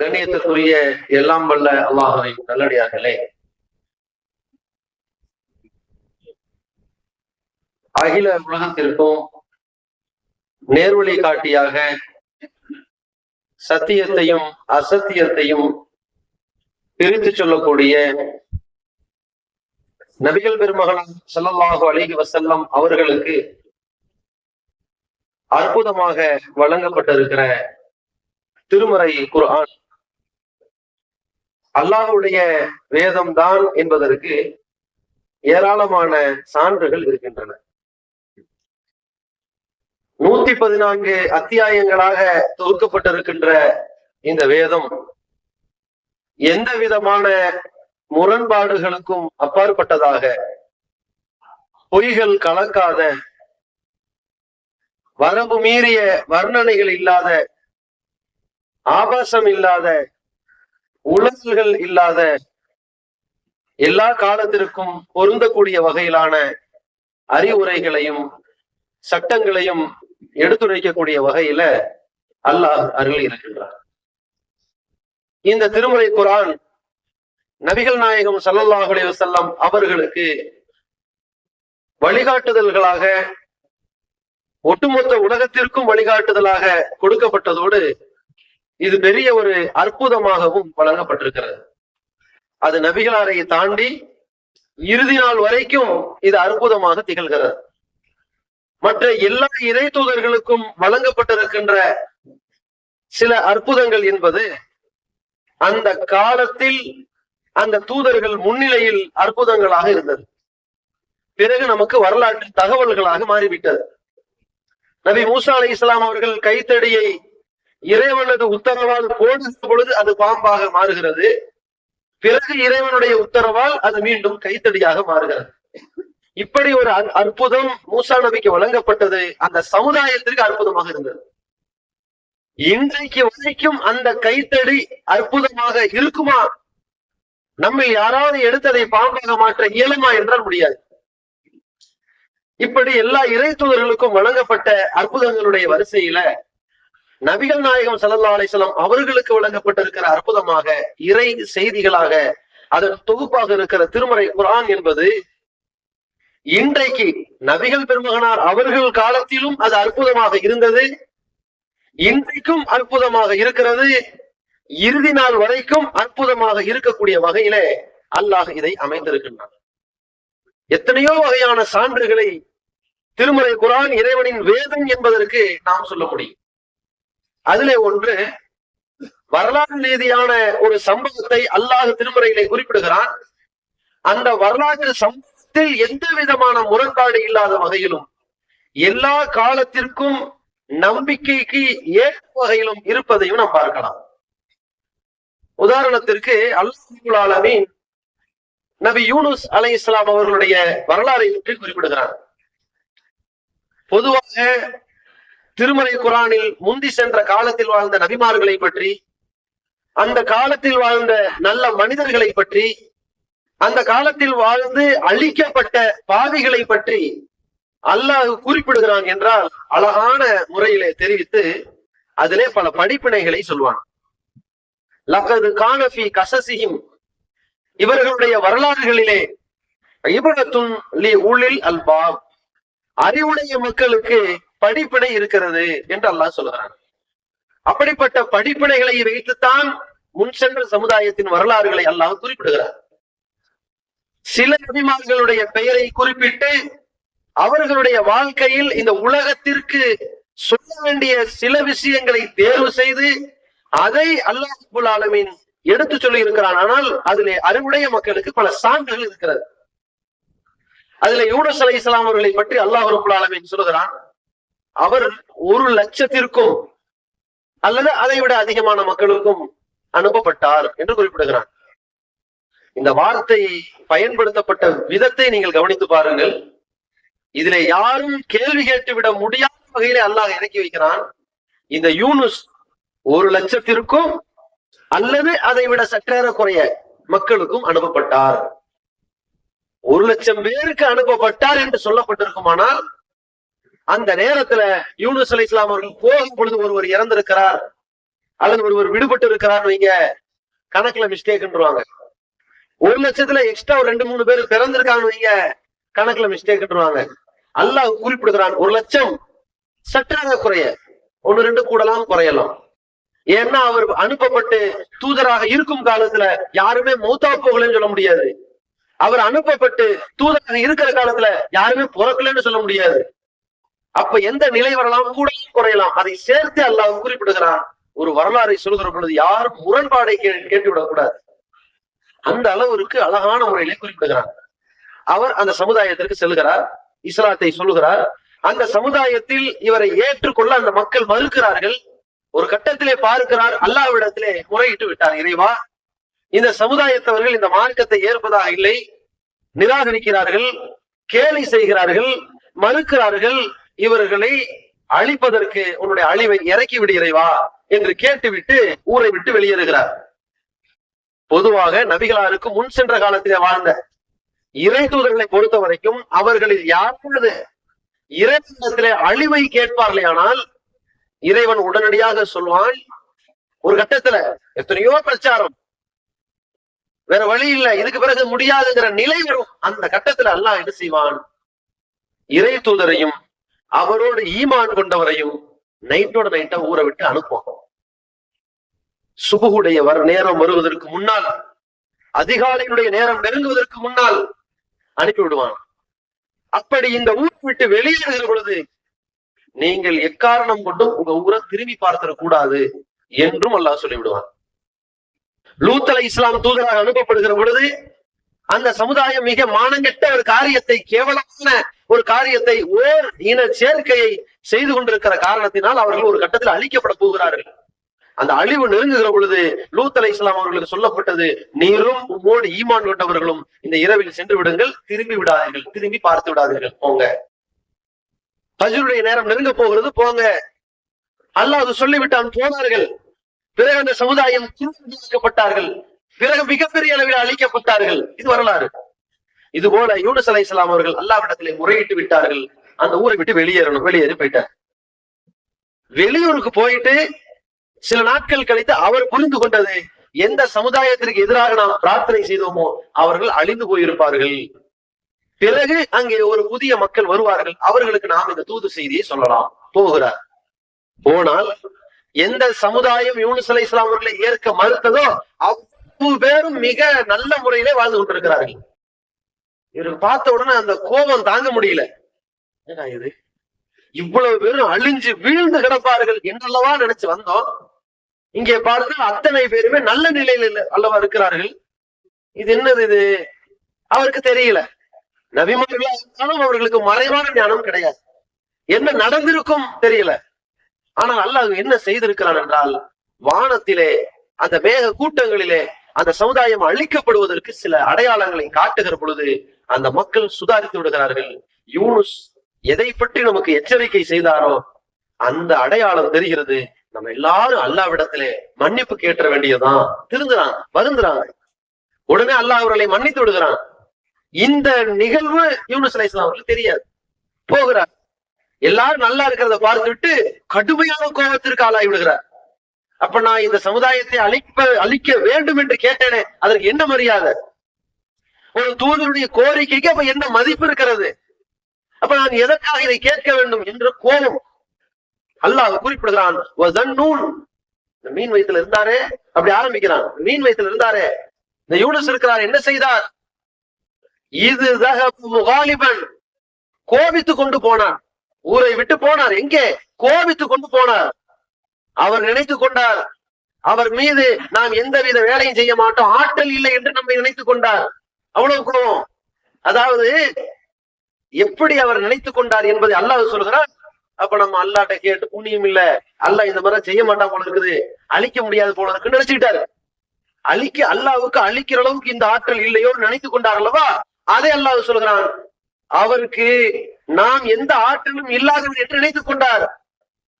கண்ணியத்துக்குரிய எல்லாம் வல்ல அல்லாஹுவை நல்லடியார்களே. அகில உலகத்திற்கும் நேர்வழி காட்டியாக சத்தியத்தையும் அசத்தியத்தையும் பிரித்து சொல்லக்கூடிய நபிகள் பெருமகனார் ஸல்லல்லாஹு அலைஹி வசல்லம் அவர்களுக்கு அற்புதமாக வழங்கப்பட்டிருக்கிற திருமறை குர்ஆன். அல்லாஹுடைய வேதம் தான் என்பதற்கு ஏராளமான சான்றுகள் இருக்கின்றன. நூத்தி பதினான்கு அத்தியாயங்களாக தொகுக்கப்பட்டிருக்கின்ற இந்த வேதம் எந்த விதமான முரண்பாடுகளுக்கும் அப்பாற்பட்டதாக பொய்கள் கலக்காத வரம்பு மீறிய வர்ணனைகள் இல்லாத ஆபாசம் இல்லாத உலகங்கள் இல்லாத எல்லா காலத்திற்கும் பொருந்தக்கூடிய வகையிலான அறிவுரைகளையும் சட்டங்களையும் எடுத்துரைக்கக்கூடிய வகையில அல்லாஹ் அருள் இருக்கின்றார் இந்த திருமலை குரான் நபிகள் நாயகம் ஸல்லல்லாஹு அலைஹி அவர்களுக்கு வழிகாட்டுதல்களாக ஒட்டுமொத்த உலகத்திற்கும் வழிகாட்டுதலாக கொடுக்கப்பட்டதோடு இது பெரிய ஒரு அற்புதமாகவும் வழங்கப்பட்டிருக்கிறது. அது நபிகளாரை தாண்டி இறுதி நாள் வரைக்கும் இது அற்புதமாக திகழ்கிறது. மற்ற எல்லா இறை தூதர்களுக்கும் வழங்கப்பட்டிருக்கின்ற சில அற்புதங்கள் என்பது அந்த காலத்தில் அந்த தூதர்கள் முன்னிலையில் அற்புதங்களாக இருந்தது. பிறகு நமக்கு வரலாற்று தகவல்களாக மாறிவிட்டது. நபி மூசா அலி இஸ்லாம் அவர்கள் கைத்தடியை இறைவனது உத்தரவால் போடுகிற பொழுது அது பாம்பாக மாறுகிறது. பிறகு இறைவனுடைய உத்தரவால் அது மீண்டும் கைத்தடியாக மாறுகிறது. இப்படி ஒரு அற்புதம் மூசா நபிக்கு வழங்கப்பட்டது அந்த சமுதாயத்திற்கு அற்புதமாக இருந்தது. இன்றைக்கு வரைக்கும் அந்த கைத்தடி அற்புதமாக இருக்குமா? நம்ம யாராவது எடுத்ததை பாம்பாக மாற்ற இயலுமா என்றால் முடியாது. இப்படி எல்லா இறை தூதர்களுக்கும் வழங்கப்பட்ட அற்புதங்களுடைய வரிசையில நபிகள் நாயகம் ஸல்லல்லாஹு அலிஸ்லாம் அவர்களுக்கு வழங்கப்பட்டிருக்கிற அற்புதமாக இறை செய்திகளாக அதன் தொகுப்பாக இருக்கிற திருமறை குரான் என்பது இன்றைக்கு நபிகள் பெருமகனார் அவர்கள் காலத்திலும் அது அற்புதமாக இருந்தது. இன்றைக்கும் அற்புதமாக இருக்கிறது. இறுதி நாள் வரைக்கும் அற்புதமாக இருக்கக்கூடிய வகையிலே அல்லாஹ் இதை அமைந்திருக்கின்றான். எத்தனையோ வகையான சான்றுகளை திருமறை குரான் இறைவனின் வேதம் என்பதற்கு நாம் சொல்ல முடியும். அதிலே ஒன்று வரலாறு ரீதியான ஒரு சம்பவத்தை அல்லாஹ் திருமுறையிலே குறிப்பிடுகிறான். அந்த வரலாற்று சம்பவத்தில் எந்த விதமான முரண்பாடு இல்லாத வகையிலும் எல்லா காலத்திற்கும் நம்பிக்கைக்கு ஏற்ற வகையிலும் இருப்பதையும் நாம் பார்க்கலாம். உதாரணத்திற்கு அல்லாஹ் நபி யூனுஸ் அலை இஸ்லாம் அவர்களுடைய வரலாறை பற்றி குறிப்பிடுகிறார் பொதுவாக திருமலை குரானில் முந்தி சென்ற காலத்தில் வாழ்ந்த நபிமார்களை பற்றி அந்த காலத்தில் வாழ்ந்த நல்ல மனிதர்களை பற்றி அந்த காலத்தில் வாழ்ந்து அழிக்கப்பட்ட பாவிகளை பற்றி அல்லாஹ் குறிப்பிடுகிறான் என்றால் அழகான முறையிலே தெரிவித்து அதிலே பல படிப்பினைகளை சொல்வான். லகது கானபி கசசியும் இவர்களுடைய வரலாறுகளிலே இபடத்துன் லி ஊழில் அல்பாப். அறிவுடைய மக்களுக்கு படிப்பினை இருக்கிறது என்று அல்லாஹ் சொல்கிறான் அப்படிப்பட்ட படிப்பினைகளை வைத்துத்தான் முன் சென்ற சமுதாயத்தின் வரலாறுகளை அல்லாஹ் குறிப்பிடுகிறார். சில நபிமார்களுடைய பெயரை குறிப்பிட்டு அவர்களுடைய வாழ்க்கையில் இந்த உலகத்திற்கு சொல்ல வேண்டிய சில விஷயங்களை தேர்வு செய்து அதை அல்லாஹ் ஆலமின் எடுத்து சொல்லி இருக்கிறான் ஆனால் அதிலே அறிவுடைய மக்களுக்கு பல சான்றுகள் இருக்கிறது. அதுல யூனஸ் அலை இஸ்லாம் அவர்களை பற்றி அல்லாஹ் ரபுல் ஆலமின் சொல்லுகிறான். அவர் ஒரு லட்சத்திற்கும் அல்லது அதை விட அதிகமான மக்களுக்கும் அனுப்பப்பட்டார் என்று குறிப்பிடுகிறார். இந்த வார்த்தை பயன்படுத்தப்பட்ட விதத்தை நீங்கள் கவனித்து பாருங்கள். இதுல யாரும் கேள்வி கேட்டு விட முடியாத வகையிலே அல்லாஹ் இறக்கி வைக்கிறான். இந்த யூனுஸ் ஒரு லட்சத்திற்கும் அல்லது அதை விட சற்றேற குறைய மக்களுக்கும் அனுப்பப்பட்டார். ஒரு லட்சம் பேருக்கு அனுப்பப்பட்டார் என்று சொல்லப்பட்டிருக்குமானால் அந்த நேரத்துல யூனுஸ் அலி இஸ்லாம் அவர்கள் போகும் பொழுது ஒருவர் இறந்திருக்கிறார். அல்லது ஒருவர் விடுபட்டு இருக்கிறான்னு வைங்க கணக்குல மிஸ்டேக்ன்றாங்க ஒரு லட்சத்துல எக்ஸ்ட்ரா ஒரு ரெண்டு மூணு பேர் பிறந்திருக்காங்கன்னு வைங்க கணக்குல மிஸ்டேக்ன்றாங்க அல்லாஹ் குறிப்பிடுகிறான் ஒரு லட்சம் சற்றாக குறைய. ஒன்னு ரெண்டு கூடலாம் குறையலாம். ஏன்னா அவர் அனுப்பப்பட்டு தூதராக இருக்கும் காலத்துல யாருமே மௌத்தா போகலன்னு சொல்ல முடியாது. அவர் அனுப்பப்பட்டு தூதராக இருக்கிற காலத்துல யாருமே பிறக்கலன்னு சொல்ல முடியாது. அப்ப எந்த நிலை வரலாம்? கூட குறையலாம். அதை சேர்த்து அல்லாஹ் குறிப்பிடுகிறான். ஒரு வரலாறை சொல்கிற பொழுது யாரும் முரண்பாடை கேட்டுவிடக் கூடாது அந்த அளவிற்கு அழகான முறையிலே குறிப்பிடுகிறார். அவர் அந்த சமுதாயத்திற்கு செல்கிறார் இஸ்லாத்தை சொல்லுகிறார். அந்த சமுதாயத்தில் இவரை ஏற்றுக்கொள்ள அந்த மக்கள் மறுக்கிறார்கள். ஒரு கட்டத்திலே பார்க்கிறார் அல்லாவிடத்திலே முறையிட்டு விட்டார். இறைவா இந்த சமுதாயத்தவர்கள் இந்த மார்க்கத்தை ஏற்பதாக இல்லை. நிராகரிக்கிறார்கள் கேலி செய்கிறார்கள் மறுக்கிறார்கள். இவர்களை அழிப்பதற்கு உன்னுடைய அழிவை இறக்கி விடு இறைவா என்று கேட்டுவிட்டு ஊரை விட்டு வெளியேறுகிறார். பொதுவாக நபிகளாருக்கு முன் சென்ற காலத்திலே வாழ்ந்த இறை தூதர்களை பொறுத்த வரைக்கும் அவர்களில் யாராவது இறைவனத்திலே அழிவை கேட்பார்களே ஆனால் இறைவன் உடனடியாக சொல்வான் ஒரு கட்டத்துல எத்தனையோ பிரச்சாரம் வேற வழி இல்ல இதுக்கு பிறகு முடியாதுங்கிற நிலை வரும். அந்த கட்டத்துல அல்லாஹ் என்ன செய்வான்? இறை தூதரையும் அவரோடு ஈமான் கொண்டவரையும் நைட்டோட நைட்டா ஊரை விட்டு அனுப்புவோம் சுபுகுடைய வர நேரம் வருவதற்கு முன்னால் அதிகாலையினுடைய நேரம் நெருங்குவதற்கு முன்னால் அனுப்பி விடுவான். அப்படி இந்த ஊர் விட்டு வெளியேறுகிற பொழுது நீங்கள் எக்காரணம் கொண்டும் உங்க ஊரை திரும்பி பார்த்திட கூடாது என்றும் அல்லாஹ் சொல்லிவிடுவான். லூத் அலை இஸ்லாம் தூதராக அனுப்பப்படுகிற பொழுது அந்த சமுதாயம் மிக மானங்கெட்ட ஒரு காரியத்தை கேவலமான ஒரு காரியத்தை ஓர் இன சேர்க்கையை செய்து கொண்டிருக்கிற காரணத்தினால் அவர்கள் ஒரு கட்டத்தில் அழிக்கப்பட போகிறார்கள். அந்த அழிவு நெருங்குகிற பொழுது லூத் அலை இஸ்லாம் அவர்களுக்கு சொல்லப்பட்டது நீரும் உம்மோடு ஈமான் கொண்டவர்களும் இந்த இரவில் சென்று விடுங்கள் திரும்பி விடாதீர்கள் திரும்பி பார்த்து விடாதீர்கள் போங்க. பஜருடைய நேரம் நெருங்க போகிறது போங்க. அல்லாஹ் அது சொல்லிவிட்டான் போனார்கள். பிறகு அந்த சமுதாயம் தீர்க்கப்பட்டார்கள் பிறகு மிகப்பெரிய அளவில் அழிக்கப்பட்டார்கள். இது வரலாறு. இது போல யூனுஸ் அலை இஸ்லாம் அவர்கள் அல்லாவிடத்திலே முறையிட்டு விட்டார்கள். அந்த ஊரை விட்டு வெளியேறணும் வெளியேறி போயிட்டார். வெளியூருக்கு போயிட்டு சில நாட்கள் கழித்து அவர் புரிந்து கொண்டது எந்த சமுதாயத்திற்கு எதிராக நாம் பிரார்த்தனை செய்தோமோ அவர்கள் அழிந்து போயிருப்பார்கள். பிறகு அங்கே ஒரு புதிய மக்கள் வருவார்கள் அவர்களுக்கு நாம் இந்த தூது செய்தியை சொல்லலாம். போகிறார். போனால் எந்த சமுதாயம் யூனுஸ் அலை இஸ்லாம் அவர்களை ஏற்க மறுத்ததோ அவ்வளவு பேரும் மிக நல்ல முறையிலே வாழ்ந்து கொண்டிருக்கிறார்கள். இவருக்கு பார்த்த உடனே அந்த கோபம் தாங்க முடியல. இது? இவ்வளவு பேரும் அழிஞ்சு வீழ்ந்து கிடப்பார்கள் என்றல்லவா நினைச்சு வந்தோம். இங்கே பார்த்து அத்தனை பேருமே நல்ல நிலையில அல்லவா இருக்கிறார்கள். இது என்னது இது? அவருக்கு தெரியல. நபிமார்களா இருந்தாலும் அவர்களுக்கு மறைவான ஞானம் கிடையாது. என்ன நடந்திருக்கும் தெரியல. ஆனால் அல்லாஹ் என்ன செய்திருக்கிறான் என்றால் வானத்திலே அந்த மேக கூட்டங்களிலே அந்த சமுதாயம் அழிக்கப்படுவதற்கு சில அடையாளங்களை காட்டுகிற பொழுது அந்த மக்கள் சுதாரித்து விடுகிறார்கள். யூனுஸ் எதை பற்றி நமக்கு எச்சரிக்கை செய்தாரோ அந்த அடையாளம் தெரிகிறது. நம்ம எல்லாரும் அல்லாவிடத்திலே மன்னிப்பு கேட்ட வேண்டியதுதான். திருந்துறான் வருந்துறாங்க உடனே அல்லாஹ் அவர்களை மன்னித்து விடுகிறான். இந்த நிகழ்வு யூனுஸ் அலைஹிஸ்ஸலாம் அவர்களுக்கு தெரியாது. போகிறார். எல்லாரும் நல்லா இருக்கிறத பார்த்துட்டு கடுமையான கோபத்திற்கு ஆளாகி விடுகிறார். அப்ப நான் இந்த சமுதாயத்தை அழிப்ப அழிக்க வேண்டும் என்று கேட்டேனே அதற்கு என்ன மரியாதை? ஒரு தூதருடைய கோரிக்கைக்கு அப்ப என்ன மதிப்பு இருக்கிறது? அப்ப நான் எதற்காக இதை கேட்க வேண்டும் என்ற கோபம். அல்லாஹ் குறிப்பிடுகிறான் மீன் வயித்துல இருந்தாரே? அப்படி ஆரம்பிக்கிறான் மீன் வயித்துல இருந்தாரே. இந்த யூனஸ் இருக்கிறார் என்ன செய்தார்? இது முகாலிபன். கோபித்து கொண்டு போனார். ஊரை விட்டு போனார். எங்கே? கோபித்து கொண்டு போனார். அவர் நினைத்து கொண்டார். அவர் மீது நாம் எந்தவித வேலையும் செய்ய மாட்டோம். ஆற்றல் இல்லை என்று நம்மை நினைத்துக் கொண்டார். அவ்வளவு கோபம். அதாவது எப்படி அவர் நினைத்துக் கொண்டார் என்பதை அல்லாஹ் சொல்கிறார் அப்ப நம்ம அல்லாட்ட கேட்டு புண்ணியம் இல்ல. அல்லாஹ் இந்த மாதிரி செய்ய மாட்டான் போல இருக்குது. அழிக்க முடியாது போல இருக்குன்னு நினைச்சுக்கிட்டாரு. அழிக்க அல்லாவுக்கு அழிக்கிற அளவுக்கு இந்த ஆற்றல் இல்லையோ நினைத்துக் கொண்டார் அல்லவா? அதை அல்லாஹ் சொல்கிறான். அவருக்கு நாம் எந்த ஆற்றலும் இல்லாதவர் என்று நினைத்துக் கொண்டார்.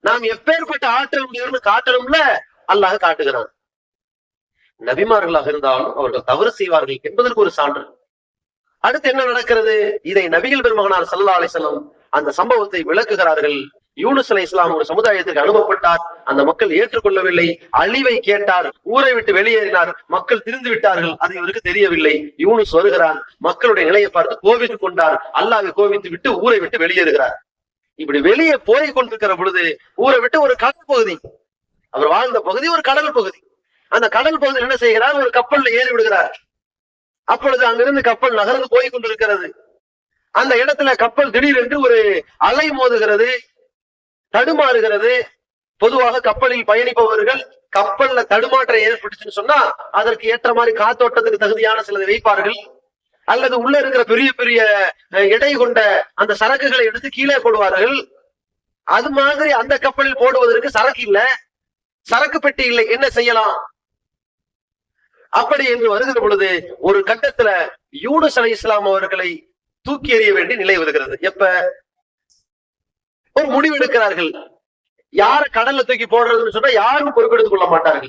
நாம் எப்பேற்பட்ட ஆற்றல் முடியும்னு காட்டணும்ல அல்லாஹ் காட்டுகிறான். நபிமார்களாக இருந்தாலும் அவர்கள் தவறு செய்வார்கள் என்பதற்கு ஒரு சான்று. அடுத்து என்ன நடக்கிறது? இதை நபிகள் பெருமகனார் சல்லா அலிசல்லம் அந்த சம்பவத்தை விளக்குகிறார்கள். யூனுஸ் அலை இஸ்லாம் ஒரு சமுதாயத்திற்கு அனுப்பப்பட்டார். அந்த மக்கள் ஏற்றுக்கொள்ளவில்லை. அழிவை கேட்டார். ஊரை விட்டு வெளியேறினார். மக்கள் திரிந்து விட்டார்கள். அது இவருக்கு தெரியவில்லை. யூனுஸ் வருகிறார். மக்களுடைய நிலையை பார்த்து கோபித்துக் கொண்டார். அல்லாவை கோவித்து விட்டு ஊரை விட்டு வெளியேறுகிறார். இப்படி வெளியே போய் கொண்டிருக்கிற பொழுது ஊரை விட்டு ஒரு கடல் பகுதி. அவர் வாழ்ந்த பகுதி ஒரு கடல் பகுதி. அந்த கடல் பகுதியில் என்ன செய்கிறார்? ஒரு கப்பல்ல ஏறி விடுகிறார். அப்பொழுது அங்கிருந்து கப்பல் நகர்ந்து போய் கொண்டிருக்கிறது. அந்த இடத்துல கப்பல் திடீரென்று ஒரு அலை மோதுகிறது தடுமாறுகிறது. பொதுவாக கப்பலில் பயணிப்பவர்கள் கப்பல்ல தடுமாற்றம் ஏற்பட்டுச்சுன்னு சொன்னா அதற்கு ஏற்ற மாதிரி காத்தோட்டத்துக்கு தகுதியான சிலது வைப்பார்கள். அல்லது உள்ள இருக்கிற பெரிய பெரிய எடை கொண்ட அந்த சரக்குகளை எடுத்து கீழே போடுவார்கள். அது மாதிரி அந்த கப்பலில் போடுவதற்கு சரக்கு இல்ல. சரக்கு பெட்டி இல்லை. என்ன செய்யலாம்? அப்படி என்று வருகிற பொழுது ஒரு கட்டத்துல யூனுஸ் அலி இஸ்லாம் அவர்களை தூக்கி எறிய வேண்டிய நிலை வருகிறது. எப்ப? ஒரு முடிவு எடுக்கிறார்கள். யார கடல்ல தூக்கி போடுறதுன்னு சொன்னா யாரும் பொறுப்பெடுத்துக் கொள்ள மாட்டார்கள்.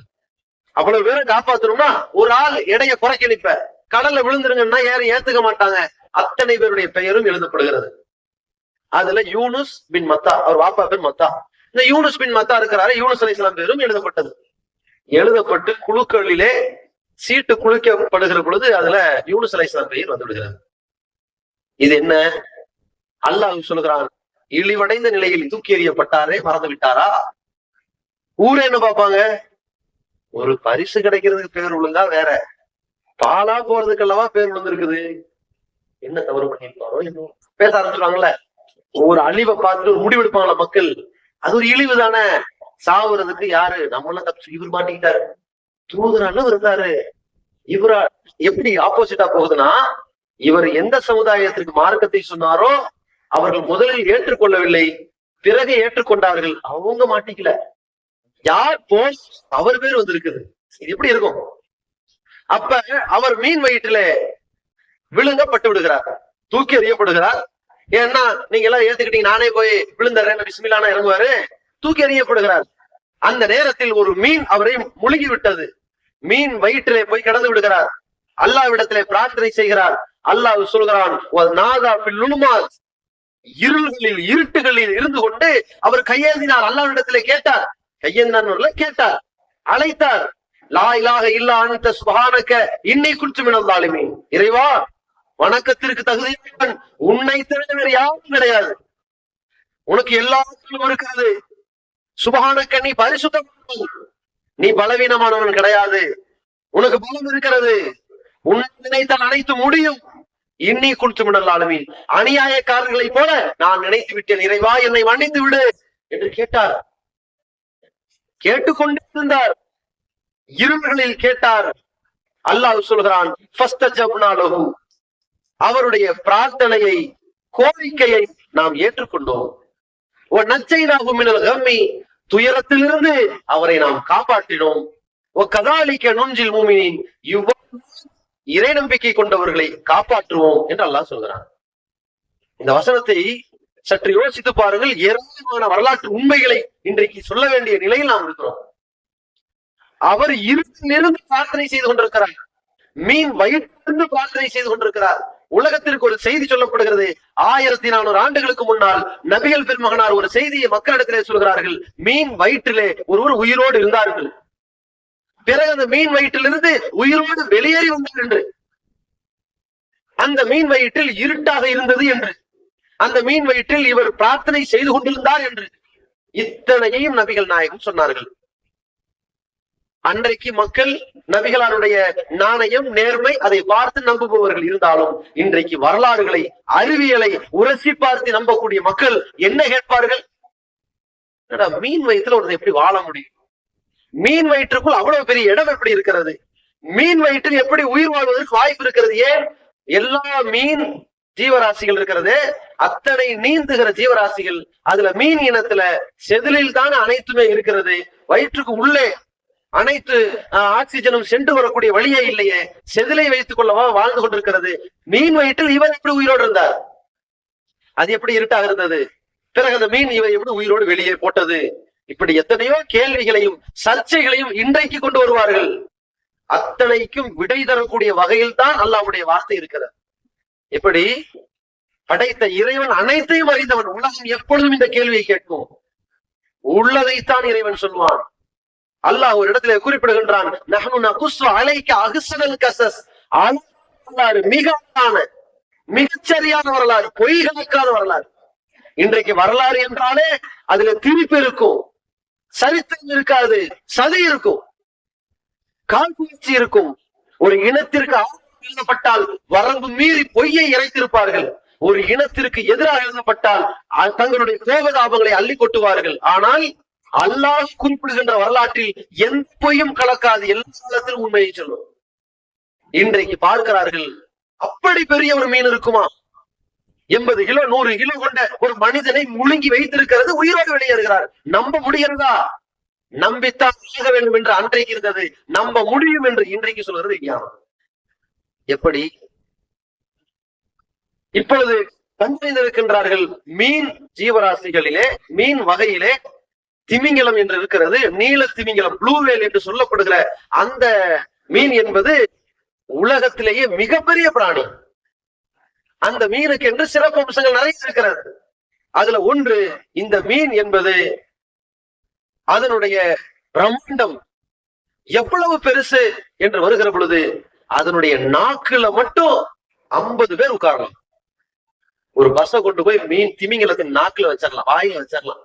அவ்வளவு பேரை காப்பாத்தணும்னா ஒரு ஆள் எடைய குறைக்க நிப்ப. கடல்ல விழுந்துருங்கன்னா யாரும் ஏத்துக்க மாட்டாங்க. அத்தனை பேருடைய பெயரும் எழுதப்படுகிறது. அதுல யூனுஸ் பின் மத்தா அவர் வாப்பா பின் மத்தா. இந்த யூனுஸ் பின் மத்தா இருக்கிறாரு யூனுஸ் அலி இஸ்லாம் பேரும் எழுதப்பட்டது. எழுதப்பட்டு குழுக்களிலே சீட்டு குளிக்கப்படுகிற பொழுது அதுல யூனுஸ் அலை இஸ்லாம் பெயர் வந்து விடுகிறது இது என்ன? அல்லாஹ் சொல்லுகிறான் இழிவடைந்த நிலையில் தூக்கி எறியப்பட்டாரே மறந்து விட்டாரா ஊர் என்ன பார்ப்பாங்க? ஒரு பரிசு கிடைக்கிறதுக்கு பேர் விழுந்தா வேற. பாலா போறதுக்கு அல்லவா பேர் விழுந்திருக்குது என்ன தவறு பண்ணிருப்பாரோ என்ன பேச ஆரம்பிச்சுவாங்கல்ல ஒரு அழிவை பார்த்துட்டு ஒரு முடிவெடுப்பாங்களா மக்கள். அது ஒரு இழிவு தானே சாவுறதுக்கு யாரு? நம்மளாம் தப்பு இவர் மாட்டிக்கிட்டாரு தூதரான இருந்தாரு. இவரா எப்படி ஆப்போசிட்டா போகுதுன்னா இவர் எந்த சமுதாயத்திற்கு மார்க்கத்தை சொன்னாரோ அவர்கள் முதலில் ஏற்றுக்கொள்ளவில்லை. பிறகு ஏற்றுக்கொண்டார்கள். அவங்க மாட்டிக்கல. யார் போ அவர் பேர் வந்திருக்குது. இது எப்படி இருக்கும்? அப்ப அவர் மீன் வயிற்றுல விழுங்கப்பட்டு விடுகிறார். தூக்கி எறியப்படுகிறார். ஏன்னா நீங்க எல்லாம் ஏத்துக்கிட்டீங்க நானே போய் விழுந்தறேன் பிஸ்மிலான இறங்குவாரு. தூக்கி எறியப்படுகிறார். அந்த நேரத்தில் ஒரு மீன் அவரை முழுகி விட்டது. மீன் வயிற்றிலே போய் கடந்து விடுகிறார். அல்லாவிடத்திலே பிரார்த்தனை செய்கிறார். அல்லாஹ் சொல்கிறான் இருள்களில் இருட்டுகளில் இருந்து கொண்டு அவர் கையேந்தினார். அல்லாவிடத்திலே கேட்டார். கையேந்தினார் கேட்டார். அழைத்தார். லா இலாஹ இல்லா அன்த சுகானக்க இன்னை குற்று மினந்தாலுமே இறைவா வணக்கத்திற்கு தகுதியானவன் உன்னை தவிர வேறு யாரும் கிடையாது. உனக்கு எல்லா ஆற்றலும் இருக்கிறது சுபஹானக்க நீ பரிசுத்தமானவன். நீ பலவீனமானவன் கிடையாது. உனக்கு பலம் இருக்கிறது. உன்னை நினைத்தால் அனைத்து முடியும். இன்னி குளித்து விடலாலுமே அநியாயக்காரர்களைப் போல நான் நினைத்து விட்டேன். இறைவா என்னை மன்னித்து விடு என்று கேட்டார். கேட்டுக்கொண்டிருந்தார். இருள்களில் கேட்டார். அல்லாஹ் சொல்கிறான் அவருடைய பிரார்த்தனையை கோரிக்கையை நாம் ஏற்றுக்கொண்டோம். நச்சை ராகும் மினல் கம்மி." துயரத்திலிருந்து அவரை நாம் காப்பாற்றினோம். "வ கதாலிக்க நுஞ்சில் மூமினின் இவ்வாறு இறை நம்பிக்கை கொண்டவர்களை காப்பாற்றுவோம் என்று அல்லாஹ் சொல்கிறான். இந்த வசனத்தை சற்று யோசித்து பாருங்கள். ஏராளமான வரலாற்று உண்மைகளை இன்றைக்கு சொல்ல வேண்டிய நிலையில் நாம் இருக்கிறோம். அவர் இருந்திலிருந்து பிரார்த்தனை செய்து கொண்டிருக்கிறார். மீன் வயிற்றிலிருந்து பிரார்த்தனை செய்து கொண்டிருக்கிறார். உலகத்திற்கு ஒரு செய்தி சொல்லப்படுகிறது. ஆயிரத்தி நானூறு ஆண்டுகளுக்கு முன்னால் நபிகள் பெருமகனார் ஒரு செய்தியை மக்களிடத்திலே சொல்கிறார்கள். மீன் வயிற்றிலே ஒருவர் உயிரோடு இருந்தார்கள். பிறகு அந்த மீன் வயிற்றிலிருந்து உயிரோடு வெளியேறி வந்தார் என்று. அந்த மீன் வயிற்றில் இருட்டாக இருந்தது என்று. அந்த மீன் வயிற்றில் இவர் பிரார்த்தனை செய்து கொண்டிருந்தார் என்று. இத்தனையையும் நபிகள் நாயகம் சொன்னார்கள். அன்றைக்கு மக்கள் நபிகளாருடைய நாணயம் நேர்மை அதை பார்த்து நம்புபவர்கள் இருந்தாலும் இன்றைக்கு வரலாறுகளை அறிவியலை உரசி பார்த்து நம்பக்கூடிய மக்கள் என்ன கேட்பார்கள்? மீன் வயிற்றுல ஒருத்தர் எப்படி வாழ முடியும்? மீன் வயிற்றுக்குள் அவ்வளவு பெரிய இடம் எப்படி இருக்கிறது? மீன் வயிற்றில் எப்படி உயிர் வாழ்வதற்கு வாய்ப்பு இருக்கிறது? ஏன்? எல்லா மீன் ஜீவராசிகள் இருக்கிறது. அத்தனை நீந்துகிற ஜீவராசிகள் அதுல மீன் இனத்துல செதிலில் தான் அனைத்துமே இருக்கிறது. வயிற்றுக்கு உள்ளே அனைத்து ஆஹ், ஆக்சிஜனும் சென்று வரக்கூடிய வழியே இல்லையே. செதிலை வைத்துக் கொள்ளவா வாழ்ந்து கொண்டிருக்கிறது. மீன் வயிற்றில் இவர் எப்படி உயிரோடு இருந்தார்? அது எப்படி இருட்டாக இருந்தது? பிறகு அந்த மீன் இவர் எப்படி உயிரோடு வெளியே போட்டது? இப்படி எத்தனையோ கேள்விகளையும் சர்ச்சைகளையும் இன்றைக்கு கொண்டு வருவார்கள். அத்தனைக்கும் விடை தரக்கூடிய வகையில் தான் அல்லாவுடைய வார்த்தை இருக்கிறது. எப்படி படைத்த இறைவன் அனைத்தையும் அறிந்தவன். உலகம் எப்பொழுதும் இந்த கேள்வியை கேட்கும். உள்ளதைத்தான் இறைவன் சொல்வான். அல்லாஹ் ஒரு இடத்துல குறிப்பிடுகின்றான் வரலாறு மிக மிகச்சரியான வரலாறு பொய் கணக்கான வரலாறு இன்றைக்கு வரலாறு என்றாலே அதுல திருப்பி இருக்கும் சரித்திரம் இருக்காது சதி இருக்கும் காழ்ப்புணர்ச்சி இருக்கும். ஒரு இனத்திற்கு எழுதப்பட்டால் வரம்பு மீறி பொய்யை இறைத்திருப்பார்கள். ஒரு இனத்திற்கு எதிராக எழுதப்பட்டால் தங்களுடைய கோபதாபங்களை அள்ளி கொட்டுவார்கள். ஆனால் அல்லாஹ் குறிப்பிடுகின்ற வரலாற்றில் எந்த பொய்யும் கலக்காது. எல்லா காலத்திலும் உண்மையை சொல்லும். இன்றைக்கு பார்க்கிறார்கள் அப்படி பெரிய ஒரு மீன் இருக்குமா? எண்பது கிலோ நூறு கிலோ கொண்ட ஒரு மனிதனை முழுங்கி வைத்திருக்கிறது உயிரோடு வெளியேறுகிறார். நம்ப முடிகிறதா? நம்பித்தான் ஆக வேண்டும் என்று அன்றைக்கு இருந்தது. நம்ப முடியும் என்று இன்றைக்கு சொல்றது விஞ்ஞானம். எப்படி? இப்பொழுது கண்டறிந்திருக்கின்றார்கள் மீன் ஜீவராசிகளிலே மீன் வகையிலே திமிங்கலம் என்று இருக்கிறது. நீல திமிங்கலம் ப்ளூவேல் என்று சொல்லப்படுகிற அந்த மீன் என்பது உலகத்திலேயே மிகப்பெரிய பிராணி. அந்த மீனுக்கு என்று சிறப்பு அம்சங்கள் நிறைய இருக்கிறது. அதுல ஒன்று இந்த மீன் என்பது அதனுடைய பிரம்மாண்டம் எவ்வளவு பெருசு என்று வருகிற பொழுது அதனுடைய நாக்குல மட்டும் ஐம்பது பேர் உட்காரலாம். ஒரு பஸ்ஸை கொண்டு போய் மீன் திமிங்கலத்தின் நாக்குல வச்சிடலாம் வாயில வச்சிடலாம்.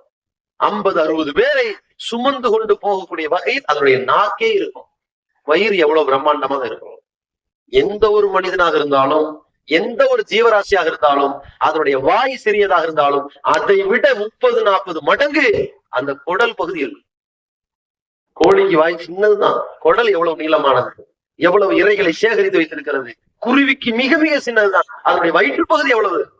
ஐம்பது அறுபது பேரை சுமந்து கொண்டு போகக்கூடிய வகையில் அதனுடைய நாக்கே இருக்கும். வயிறு எவ்வளவு பிரம்மாண்டமாக இருக்கும். எந்த ஒரு மனிதனாக இருந்தாலும் எந்த ஒரு ஜீவராசியாக இருந்தாலும் அதனுடைய வாய் சிறியதாக இருந்தாலும் அதை விட முப்பது நாற்பது மடங்கு அந்த குடல் பகுதி இருக்கும். கோழிக்கு வாய் சின்னதுதான். குடல் எவ்வளவு நீளமானது? எவ்வளவு இறைகளை சேகரித்து வைத்திருக்கிறது? குருவிக்கு மிக மிக சின்னதுதான். அதனுடைய வயிற்று பகுதி எவ்வளவு?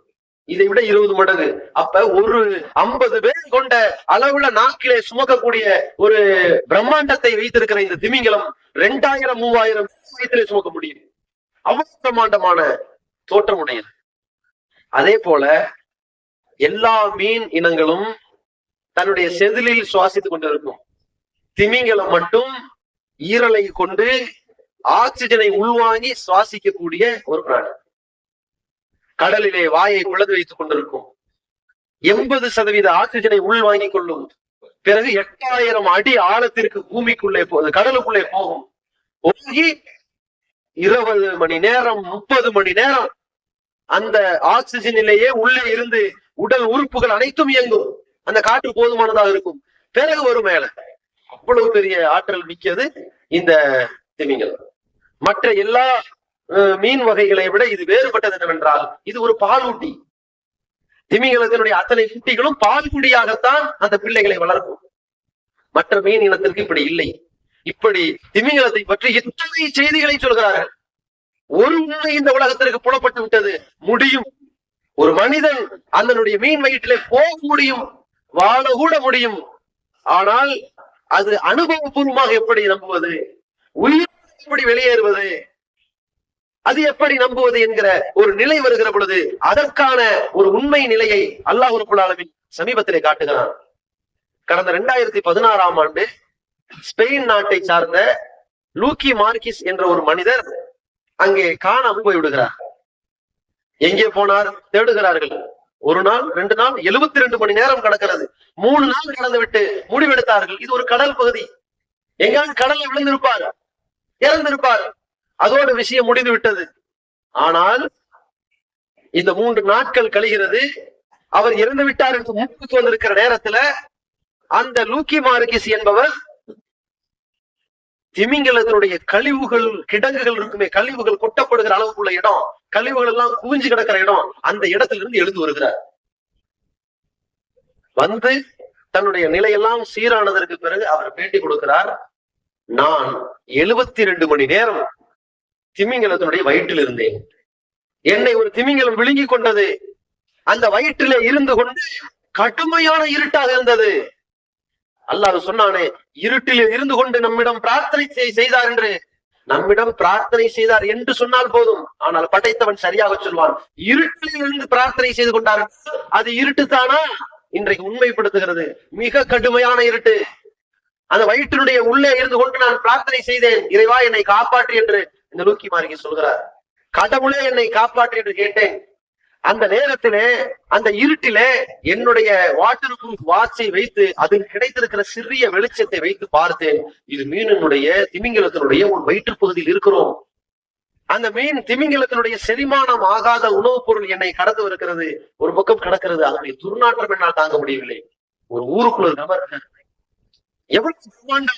இதை விட இருபது மடங்கு. அப்ப ஒரு ஐம்பது பேர் கொண்ட அளவுல நாக்கிலே சுமக்கக்கூடிய ஒரு பிரம்மாண்டத்தை வைத்திருக்கிற இந்த திமிங்கலம் ரெண்டாயிரம் மூவாயிரம் வயிற்றிலே சுமக்க முடியும். அவ்வளவு பிரம்மாண்டமான தோற்றம் உடையது. அதே போல எல்லா மீன் இனங்களும் தன்னுடைய செதிலில் சுவாசித்துக் கொண்டிருக்கும். திமிங்கலம் மட்டும் ஈரலை கொண்டு ஆக்சிஜனை உள்வாங்கி சுவாசிக்கக்கூடிய ஒரு பிராணி. கடலிலே வாயை பிளந்து வைத்துக் கொண்டிருக்கும். எண்பது சதவீத ஆக்சிஜனை உள் வாங்கிக் கொள்ளும். பிறகு எட்டாயிரம் அடி ஆழத்திற்கு பூமிக்குள்ளே போகுது கடலுக்குள்ளே போகும். போகி இருபது மணி நேரம் முப்பது மணி நேரம் அந்த ஆக்சிஜனிலேயே உள்ளே இருந்து உடல் உறுப்புகள் அனைத்தும் இயங்கும். அந்த காற்று போதுமானதாக இருக்கும். பிறகு வரும் மேல. அவ்வளவு பெரிய ஆற்றல் மிக்கது இந்த திமிங்கலம். மற்ற எல்லா மீன் வகைகளை விட இது வேறுபட்டது என்னவென்றால் இது ஒரு பாலூட்டி. திமிங்கலத்தினுடைய அத்தனை குட்டிகளும் பால் குடியாகத்தான் அந்த பிள்ளைகளை வளர்க்கும். மற்ற மீன் இனத்திற்கு இப்படி இல்லை. இப்படி திமிங்கலத்தை பற்றி எத்தனை செய்திகளை சொல்கிறார்கள். ஒரு உண்மை இந்த உலகத்திற்கு புலப்பட்டு விட்டது முடியும். ஒரு மனிதன் அதனுடைய மீன் வயிற்றிலே போக முடியும் வாழ கூட முடியும். ஆனால் அது அனுபவபூர்வமாக எப்படி நம்புவது? உயிர் எப்படி வெளியேறுவது? அது எப்படி நம்புவது என்கிற ஒரு நிலை வருகிற பொழுது அதற்கான ஒரு உண்மை நிலையை அல்லாஹ் அளவில் சமீபத்திலே காட்டுகிறான். கடந்த இரண்டாயிரத்தி பதினாறாம் ஆண்டு ஸ்பெயின் நாட்டை சார்ந்த லூக்கி மார்கிஸ் என்ற ஒரு மனிதர் அங்கே காணாமல் போய் விடுகிறார். எங்கே போனார்? தேடுகிறார்கள். ஒரு நாள் ரெண்டு நாள் எழுபத்தி ரெண்டு மணி நேரம் கடக்கிறது. மூணு நாள் கடந்து விட்டு முடிவெடுத்தார்கள். இது ஒரு கடல் பகுதி. எங்காவது கடல்ல விழுந்திருப்பார். இறந்திருப்பார். அதோட விஷயம் முடிந்து விட்டது. ஆனால் இந்த மூன்று நாட்கள் கழிகிறது அவர் இறந்து விட்டார் என்று மூக்குக்கு வந்திருக்கிற நேரத்துல அந்த லூக்கி மார்கிஸ் என்பவர் திமிங்கலத்தினுடைய கழிவுகள் கிடங்குகள் இருக்குமே கழிவுகள் கொட்டப்படுகிற அளவுக்குள்ள இடம் கழிவுகள் எல்லாம் குவிஞ்சு கிடக்கிற இடம் அந்த இடத்துல இருந்து எழுந்து வருகிறார். வந்து தன்னுடைய நிலையெல்லாம் சீரானதற்கு பிறகு அவர் பேட்டி கொடுக்கிறார் நான் எழுபத்தி ரெண்டு மணி நேரம் திமிங்கலத்தினுடைய வயிற்றில் இருந்தேன் என்னை ஒரு திமிங்கலம் விழுங்கி கொண்டது. அந்த வயிற்றிலே இருந்து கொண்டு கடுமையான இருட்டாக இருந்தது. அல்லாஹ் சொன்னானே இருட்டில் இருந்து கொண்டு நம்மிடம் பிரார்த்தனை செய்- செய்தார் என்று. நம்மிடம் பிரார்த்தனை செய்தார் என்று சொன்னால் போதும். ஆனால் படைத்தவன் சரியாக சொல்வான். இருட்டில் இருந்து பிரார்த்தனை செய்து கொண்டார் அது இருட்டு தானா இன்றைக்கு உண்மைப்படுத்துகிறது. மிக கடுமையான இருட்டு. அந்த வயிற்றினுடைய உள்ளே இருந்து கொண்டு நான் பிரார்த்தனை செய்தேன். இறைவா என்னை காப்பாற்று என்று இந்த லூக்கி மார்கி சொல்கிறார் கடவுளே என்னை காப்பாற்று என்று கேட்டேன். அந்த நேரத்திலே அந்த இருட்டிலே என்னுடைய வாட்டர் ப்ரூஃப் வாட்சை வைத்து அதில் கிடைத்திருக்கிற சிறிய வெளிச்சத்தை வைத்து பார்த்தேன். இது மீனினுடைய திமிங்கலத்தினுடைய ஒரு வயிற்றுப் பகுதியில் இருக்கிறோம். அந்த மீன் திமிங்கலத்தினுடைய செரிமானம் ஆகாத உணவுப் பொருள் என்னை கடந்து வருகிறது. ஒரு பக்கம் கடக்கிறது. அதனுடைய துர்நாற்றம் என்னால் தாங்க முடியவில்லை. ஒரு ஊருக்குள்ள நபர் எவ்வளவு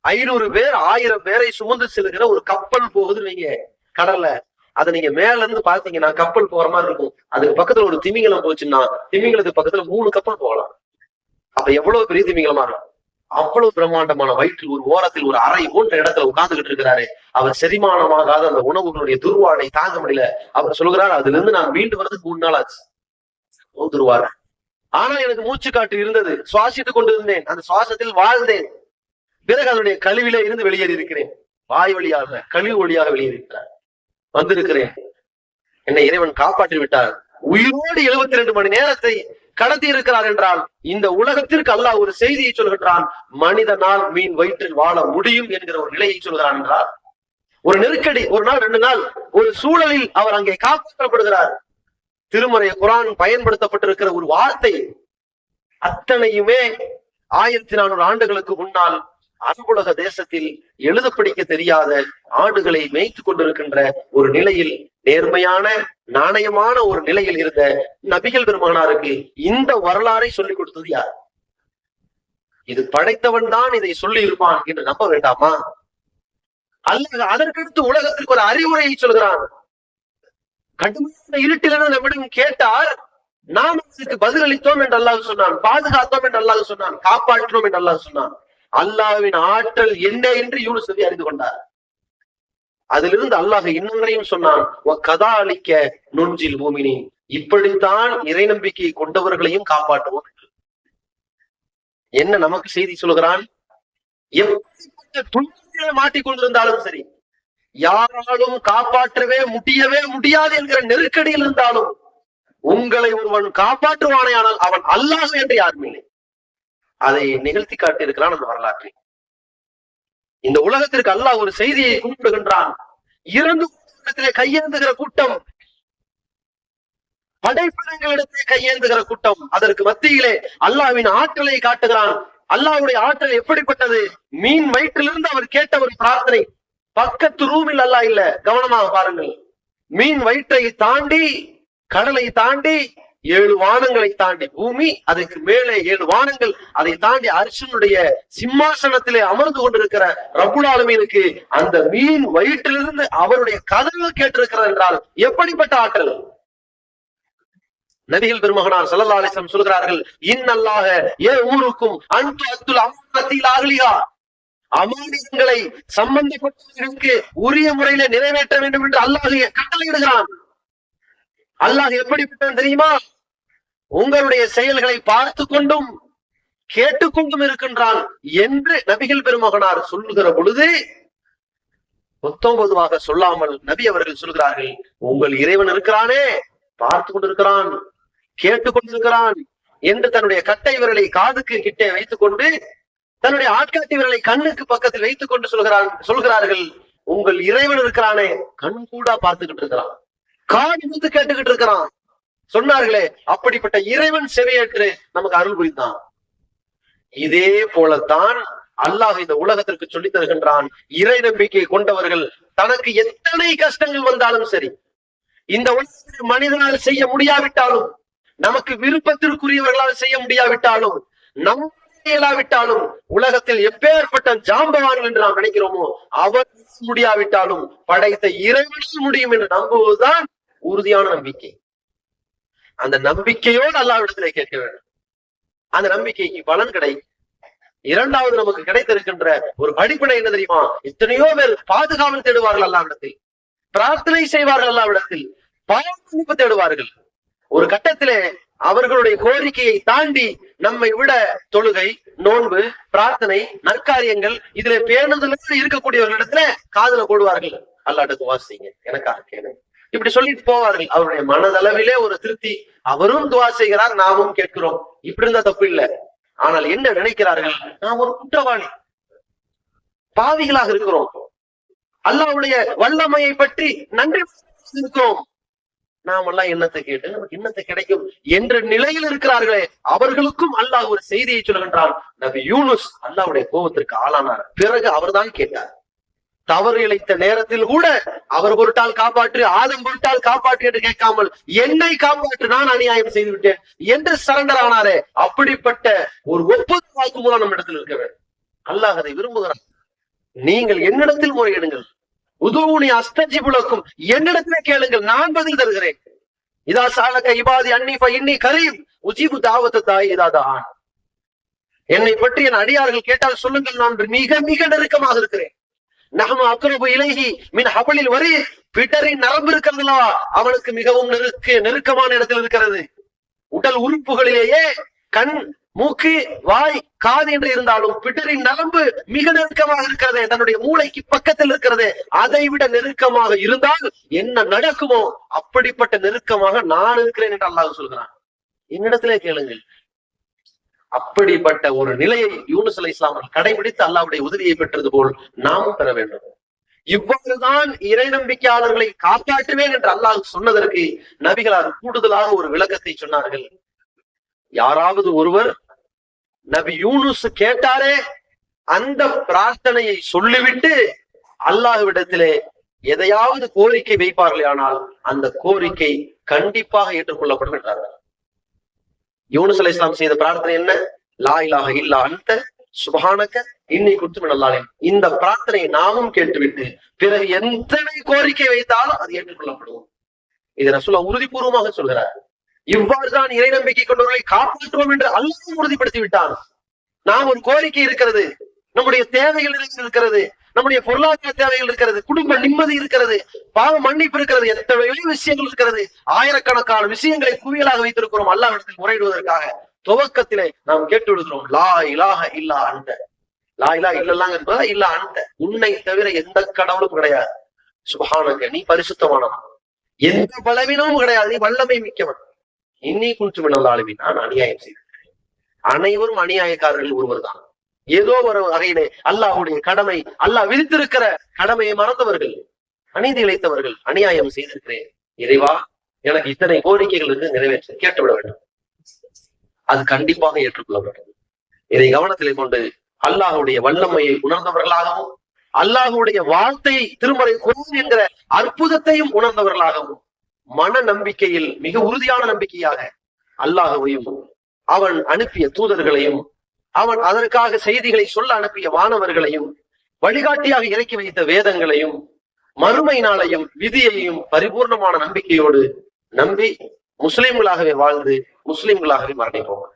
ஐநூறு பேர் ஆயிரம் பேரை சுமந்து செல்கிற ஒரு கப்பல் போகுது நீங்க கடல்ல. அதை நீங்க மேல இருந்து பாத்தீங்கன்னா கப்பல் போற மாதிரி இருக்கும். அதுக்கு பக்கத்துல ஒரு திமிங்கலம் போச்சுன்னா திமிங்கலத்துக்கு பக்கத்துல மூணு கப்பல் போகலாம். அப்ப எவ்வளவு பெரிய திமிங்கலமா இருக்கும்? அவ்வளவு பிரம்மாண்டமான வயிற்றில் ஒரு ஓரத்தில் ஒரு அறை போன்ற இடத்துல உட்கார்ந்துகிட்டு இருக்கிறாரு. அவர் செரிமானமாகாத அந்த உணவுகளுடைய துர்வாடை தாங்க முடியல. அவர் சொல்கிறார் அதுல இருந்து நான் மீண்டு வர்றதுக்கு மூணு நாள் ஆச்சு. துருவார் ஆனா எனக்கு மூச்சு காற்று இருந்தது. சுவாசித்துக் கொண்டிருந்தேன். அந்த சுவாசத்தில் வாழ்ந்தேன். பிறகு அதனுடைய கழிவில இருந்து வெளியேறி இருக்கிறேன் வாய் வழியாக கழிவு வழியாக வெளியேறியிருக்கிறார். வந்திருக்கிறேன். என்னை இறைவன் காப்பாற்றி விட்டார். உயிரோடு எழுபத்தி ரெண்டு மணி நேரத்தை கடத்தி இருக்கிறார் என்றால் இந்த உலகத்திற்கு அல்லாஹ் ஒரு செய்தியை சொல்கின்றான் மனிதனால் மீன் வயிற்றில் வாழ முடியும் என்கிற ஒரு நிலையை சொல்கிறான் என்றார். ஒரு நெருக்கடி ஒரு நாள் ரெண்டு நாள் ஒரு சூழலில் அவர் அங்கே காப்பாற்றப்படுகிறார். திருமறை குரான் பயன்படுத்தப்பட்டிருக்கிற ஒரு வார்த்தை அத்தனையுமே ஆயிரத்தி நானூறு ஆண்டுகளுக்கு முன்னால் அன்புலக தேசத்தில் எழுத படிக்க தெரியாத ஆடுகளை மேய்த்து கொண்டிருக்கின்ற ஒரு நிலையில் நேர்மையான நாணயமான ஒரு நிலையில் இருந்த நபிகள் பெருமானாருக்கு இந்த வரலாறை சொல்லிக் கொடுத்தது யார்? இது படைத்தவன் தான் இதை சொல்லி இருப்பான் என்று நம்ப வேண்டாமா? அல்லது அதற்கடுத்து உலகத்திற்கு ஒரு அறிவுரையை சொல்கிறான். கடுமையான இருட்டிலிருந்து நம்மிடம் கேட்டால் நாம் அதற்கு பதிலளித்தோம் என்று அல்லாஹ் சொன்னான். பாதுகாத்தோம் என்று அல்லாஹ் சொன்னான். காப்பாற்றினோம் என்று அல்லாஹ் சொன்னான். அல்லாஹ்வின் ஆற்றல் என்ன என்று யூனுஸ் நபி அறிந்து கொண்டார். அதிலிருந்து அல்லாஹ் இன்னொன்றையும் சொன்னான் கதா அளிக்க நுஞ்சில் பூமினி இப்படித்தான் இறை நம்பிக்கையை கொண்டவர்களையும் காப்பாற்றுவோம் என்ன நமக்கு செய்தி சொல்கிறான் எப்படிப்பட்ட துன்பத்திலே மாட்டிக்கொண்டிருந்தாலும் சரி யாராலும் காப்பாற்றவே முடியவே முடியாது என்கிற நெருக்கடியில் இருந்தாலும் உங்களை ஒருவன் காப்பாற்றுவானே ஆனால் அவன் அல்லாஹ் என்று யாருமே இல்லை. அதை நிகழ்த்தி காட்டியிருக்கிறான் அந்த வரலாற்றை இந்த உலகத்திற்கு அல்லாஹ் ஒரு செய்தியை கூப்பிடுகின்றான். இறந்து இடத்திலே கையேந்துகிற கூட்டம். படைப்பிடங்களிடத்திலே கையேந்துகிற கூட்டம். அதற்கு மத்தியிலே அல்லாவின் ஆற்றலை காட்டுகிறான். அல்லாஹ்வுடைய ஆற்றல் எப்படிப்பட்டது? மீன் வயிற்றிலிருந்து அவர் கேட்ட ஒரு பிரார்த்தனை. பக்கத்து ரூமில் அல்லாஹ் இல்ல. கவனமாக பாருங்கள். மீன் வயிற்றை தாண்டி கடலை தாண்டி ஏழு வானங்களை தாண்டி பூமி அதுக்கு மேலே ஏழு வானங்கள். அதை தாண்டி அரிசனுடைய சிம்மாசனத்திலே அமர்ந்து கொண்டிருக்கிற ரகுலாலுமீனுக்கு அந்த மீன் வயிற்றிலிருந்து அவருடைய கதவு கேட்டிருக்கிறது என்றால் எப்படிப்பட்ட ஆற்றல்? நபிகள் பெருமகனார் சல்லா அலிசம் சொல்கிறார்கள் இன்னல்லாக ஏ ஊருக்கும் அன்பு அத்துல் அம்மத்தில் ஆகலியா அமானியங்களை சம்பந்தப்பட்டவர்களுக்கு உரிய முறையில நிறைவேற்ற வேண்டும் என்று அல்லாஹ் கட்டளையிடுகிறான். அல்லாஹ் எப்படிப்பட்டவன் தெரியுமா? உங்களுடைய செயல்களை பார்த்து கொண்டும் கேட்டுக்கொண்டும் இருக்கின்றான் என்று நபிகள் பெருமகனார் சொல்லுகிற பொழுது பொத்தொன்பதுவாக சொல்லாமல் நபி அவர்கள் சொல்கிறார்கள் உங்கள் இறைவன் இருக்கிறானே பார்த்து கொண்டிருக்கிறான் கேட்டுக்கொண்டிருக்கிறான் என்று தன்னுடைய கட்டை விரலை காதுக்கு கிட்டே வைத்துக் கொண்டு தன்னுடைய ஆட்காட்டி விரலை கண்ணுக்கு பக்கத்தில் வைத்துக் கொண்டு சொல்கிறான் சொல்கிறார்கள் உங்கள் இறைவன் இருக்கிறானே கண் கூட பார்த்துக்கிட்டு இருக்கிறான். காடு கொடுத்து கேட்டுக்கிட்டு இருக்கிறான். சொன்னார்களே அப்படிப்பட்ட இறைவன் செவையேற்று நமக்கு அருள் புரிந்தான். இதே போலத்தான் அல்லாஹ் இந்த உலகத்திற்கு சொல்லித் தருகின்றான் இறை நம்பிக்கை கொண்டவர்கள் தனக்கு எத்தனை கஷ்டங்கள் வந்தாலும் சரி இந்த உலகத்தில் மனிதனால் செய்ய முடியாவிட்டாலும் நமக்கு விருப்பத்திற்குரியவர்களால் செய்ய முடியாவிட்டாலும் நம் இயலாவிட்டாலும் உலகத்தில் எப்பேற்பட்ட ஜாம்பவான்கள் என்று நாம் நினைக்கிறோமோ அவர் முடியாவிட்டாலும் படைத்த இறைவனால் முடியும் என்று நம்புவதுதான் உறுதியான நம்பிக்கை. அந்த நம்பிக்கையோடு அல்லாவிடத்திலே கேட்க வேண்டும். அந்த நம்பிக்கைக்கு பலன் கிடை. இரண்டாவது நமக்கு கிடைத்திருக்கின்ற ஒரு படிப்பினை என்ன தெரியுமா? எத்தனையோ பேர் பாதுகாவல் தேடுவார்கள் அல்லாவிடத்தில் பிரார்த்தனை செய்வார்கள் அல்லாவிடத்தில் பாதுகாப்பு தேடுவார்கள். ஒரு கட்டத்திலே அவர்களுடைய கோரிக்கையை தாண்டி நம்மை விட தொழுகை நோன்பு பிரார்த்தனை நற்காரியங்கள் இதுல பேணுதல இருக்கக்கூடியவர்களிடத்துல காதல போடுவார்கள். அல்லாட்டுக்கு வாசிங்க எனக்காக கேளுங்க. இப்படி சொல்லிட்டு போவார்கள். அவருடைய மனதளவிலே ஒரு திருப்தி. அவரும் துவா செய்கிறார் நாமும் கேட்கிறோம். இப்படி இருந்தா தப்பு இல்லை. ஆனால் என்ன நினைக்கிறார்கள்? நாம் ஒரு குற்றவாளி. பாவிகளாக இருக்கிறோம். அல்லாவுடைய வல்லமையை பற்றி நன்றி இருக்கிறோம் நாமெல்லாம் என்னத்தை கேட்டு நமக்கு என்னத்தை கிடைக்கும் என்ற நிலையில் இருக்கிறார்களே. அவர்களுக்கும் அல்லாஹ் ஒரு செய்தியை சொல்கின்றான். நபி யூனுஸ் அல்லாவுடைய கோபத்திற்கு ஆளானார். பிறகு அவர்தான் கேட்டார். தவறு இழைத்த நேரத்தில் கூட அவர் பொருட்டால் காப்பாற்று ஆதம் பொருட்டால் காப்பாற்று என்று கேட்காமல் என்னை காப்பாற்று நான் அநியாயம் செய்து விட்டேன் என்று சரண்டர் ஆனாரே. அப்படிப்பட்ட ஒரு ஒப்பது வாக்கு மூலம் நம்ம இடத்தில் இருக்க வேண்டும். அல்லாஹ் அதை விரும்புகிறார் நீங்கள் என்னிடத்தில் முறையிடுங்கள் உதவுனி அஸ்தஜிபுலக்கும் என்னிடத்திலே கேளுங்கள். நான் பதில் தருகிறேன். இதா சாலக்க இபாதி அன்னிஃப இன்னி கரீம். உஜிபு தாவத்த தாய் இதாதான் என்னை பற்றி என் அடியார்கள் கேட்டால் சொல்லுங்கள். நான் மிக மிக நெருக்கமாக இருக்கிறேன். நகம அக்ரபு இலகி மின் ஹபலில் வரி பிட்டரின் நரம்பு இருக்கிறதுலவா? அவனுக்கு மிகவும் நெருக்க நெருக்கமான இடத்தில் இருக்கிறது. உடல் உறுப்புகளிலேயே கண் மூக்கு வாய் காது என்று இருந்தாலும் பிட்டரின் நரம்பு மிக நெருக்கமாக இருக்கிறது. தன்னுடைய மூளைக்கு பக்கத்தில் இருக்கிறது. அதை விட நெருக்கமாக இருந்தால் என்ன நடக்குமோ அப்படிப்பட்ட நெருக்கமாக நான் இருக்கிறேன் என்று அல்லாஹ் சொல்கிறான். என்னிடத்திலே கேளுங்கள். அப்படிப்பட்ட ஒரு நிலையை யூனுஸ் அலை இஸ்லாம் கடைபிடித்து அல்லாவுடைய உதவியை பெற்றது போல் நாமும் பெற வேண்டும். இவ்வாறுதான் இறை நம்பிக்கையாளர்களை காப்பாற்றுவேன் என்று அல்லாஹ் சொன்னதற்கு நபிகளார் கூடுதலாக ஒரு விளக்கத்தை சொன்னார்கள். யாராவது ஒருவர் நபி யூனுஸ் கேட்டாரே அந்த பிரார்த்தனையை சொல்லிவிட்டு அல்லாஹ்விடத்திலே எதையாவது கோரிக்கை வைப்பார்களே ஆனால் அந்த கோரிக்கை கண்டிப்பாக ஏற்றுக்கொள்ளப்படும் என்றார்கள் யூனுஸ் அலி இஸ்லாம் செய்த பிரார்த்தனை என்ன? லா இலாக இல்லா அந்த சுபஹானக்க இன்னை குத்துமின் அல்லாலே இந்த பிரார்த்தனையை நாமும் கேட்டுவிட்டு பிறகு எத்தனை கோரிக்கை வைத்தாலும் அது ஏற்றுக்கொள்ளப்படும் இதை ரசூலா உறுதிபூர்வமாக சொல்கிறார். இவ்வாறுதான் இறை நம்பிக்கை கொண்டவர்களை காப்பாற்றுவோம் என்று அல்லாஹ் உறுதிப்படுத்தி விட்டான். நாம் ஒரு கோரிக்கை இருக்கிறது நம்முடைய தேவைகள் இருக்கிறது நம்முடைய பொருளாதார தேவைகள் இருக்கிறது குடும்ப நிம்மதி இருக்கிறது பாவ மன்னிப்பு இருக்கிறது எத்தனை விஷயங்கள் இருக்கிறது ஆயிரக்கணக்கான விஷயங்களை குவியலாக வைத்திருக்கிறோம் அல்லாஹிடத்தில் முறையிடுவதற்காக துவக்கத்திலே நாம் கேட்டு விடுகிறோம் லா இலாக இல்லா அந்த லா இலா இல்லல்லாங்க என்பதா இல்ல அந்த உன்னை தவிர எந்த கடவுளும் கிடையாது. சுபானங்க நீ பரிசுத்தமானவன் எந்த பலவீனமும் கிடையாது நீ வல்லமை மிக்கவன். இன்னி குன்று மின்னலாளுவி நான் அநியாயம் செய்தேன் அனைவரும் அநியாயக்காரர்கள் ஒருவர் தான் ஏதோ ஒரு வகையிலே அல்லாஹுடைய கடமை அல்லாஹ் விதித்திருக்கிற கடமையை மறந்தவர்கள் அநீதி இழைத்தவர்கள் அநியாயம் செய்திருக்கிறேன். இறைவா எனக்கு இத்தனை கோரிக்கைகள் இருந்து நிறைவேற்ற. கேட்டுவிட வேண்டும். அது கண்டிப்பாக ஏற்றுக்கொள்ளப்பட்டது. இதை கவனத்தில் கொண்டு அல்லாஹுடைய வல்லமையை உணர்ந்தவர்களாகவும் அல்லாஹுடைய வார்த்தை திருமறை குரான் என்கிற அற்புதத்தையும் உணர்ந்தவர்களாகவும் மன நம்பிக்கையில் மிக உறுதியான நம்பிக்கையாக அல்லாஹுவையும் அவன் அனுப்பிய தூதர்களையும் அவன் அதற்காக செய்திகளை சொல்ல அனுப்பிய வானவர்களையும் வழிகாட்டியாக இறக்கி வைத்த வேதங்களையும் மறுமை நாளையும் விதியையும் பரிபூர்ணமான நம்பிக்கையோடு நம்பி முஸ்லிம்களாகவே வாழ்ந்து முஸ்லிம்களாகவே மரணிப்போம்.